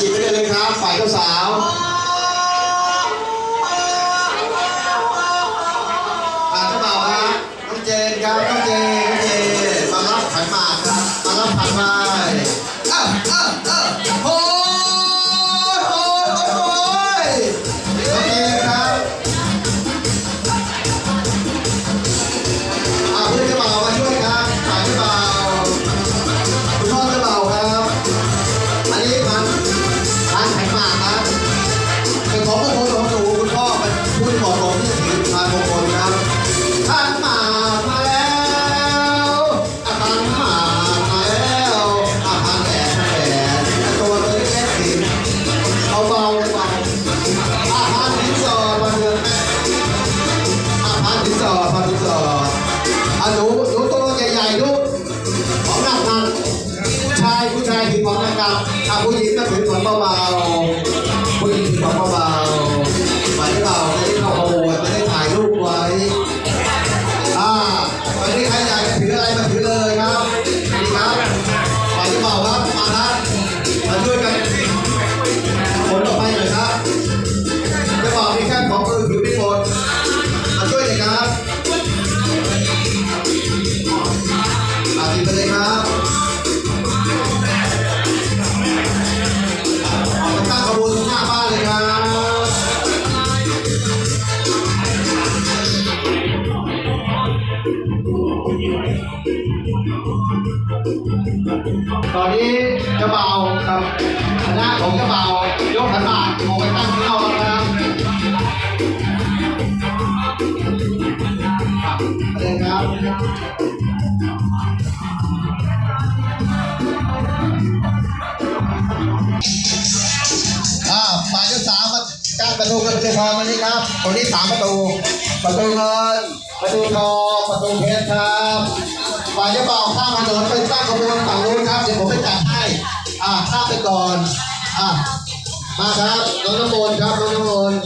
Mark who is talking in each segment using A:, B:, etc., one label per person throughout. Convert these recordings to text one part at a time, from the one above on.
A: หยิบไปได้เลยครับ ฝ่ายเจ้าสาว ผู้ชายถือของนะครับถ้าผู้หญิงก็ถือของเบาๆ อนนี้เจ้าบ่าวกับคณะของเจ้าบ่ายกขันหมากออกไปตั้งเข้าแล้วครับครับเลยครับอ่าฝ่ายที่สามมาการประตูเงินประตูทองมานี่ครับคนนี้สามประตู ประตูเงินประตูทองประตูเพชรครับฝ่ายเจ้าบ่าวข้ามถนนไปตั้งขบวน เดี๋ยวผมไปจัดให้ อ่าข้ามไปก่อน อ่ามาครับน้องน้ำมนต์ครับน้องน้ำมนต์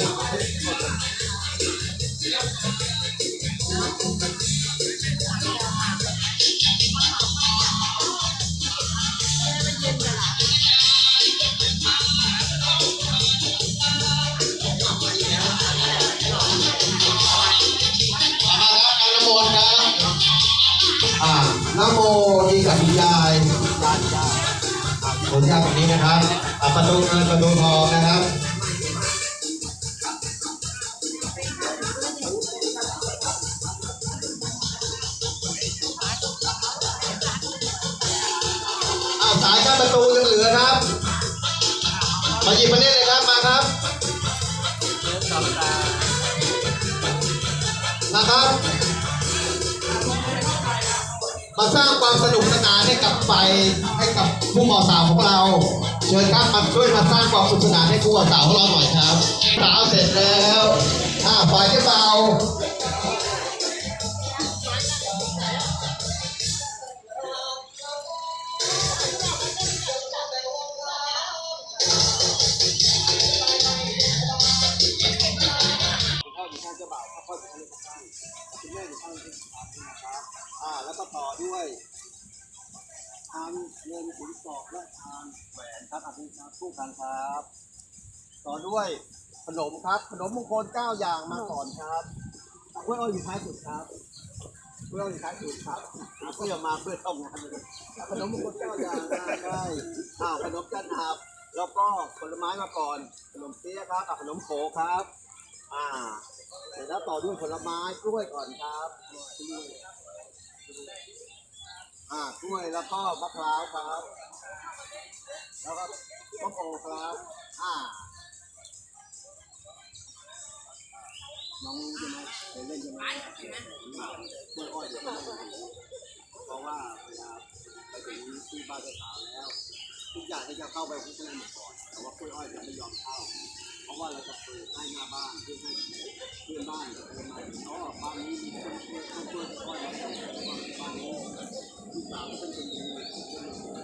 A: น้ำโมดีกับยาย ผมยายแบบนี้นะครับประตูเงินประตูทองนะครับเอาสายกั้นประตูยังเหลือครับ มาหยิบมาเล่นเลยครับมาครับนะครับ มาสร้างความสนุกสนานให้กับไฟให้กับผู้บ่าวสาวของเราเชิญครับมาช่วยมาสร้างความสนุกสนานให้ผู้บ่าวสาวของเราหน่อยครับสาวเสร็จแล้วอ่าไฟจะเบา
B: คุณแม่อยู่ข้างลูกข้นะครับอ่าแล้วก็ต่อด้วยทานเงินสินสอดและทานแหวนครับอภิชาคู่กันครับ ต่อด้วยขนมครับ ขนมมงคลเก้าอย่างมาก่อนครับกล้วยอ้อยอยู่ท้ายสุดครับกล้วยอ้อยอยู่ท้ายสุดครับเพื่อมาเพื่อต้องงานเลยขนมมงคลเก้าอย่างได้ได้อ่าขนมจันหับแล้วก็ผลไม้มาก่อน ขนมเปี๊ยะครับอะขนมโขครับ อ่า ร็จแล้วต่อด้วยผลไม้กล้วยก่อนครับกล้วยอ่ากล้วยแล้วก็มะพร้าวครับ แล้วก็มะโพครับอ่าน้องรู้ใช่ไหมเคยเล่นใช่ไหมกล้วยอ้อยอยู่ข้างในเพราะว่าเวลาไปถึงที่บ้านเจ้าสาวแล้ว ทุกอย่างก็จะเข้าไปข้างในหมดก่อนแต่ว่ากล้วยอ้อยจะไม่ยอมเข้า ราะว่าเราจะเปิดให้หน้าบ้านเพื่อให้เพื่อนบ้านเดินมาอ๋อบ้านนี้มีคนช่วยคนช่วยอ้อยแล้วบ้านนี้ลูกสาวเป็นคนดี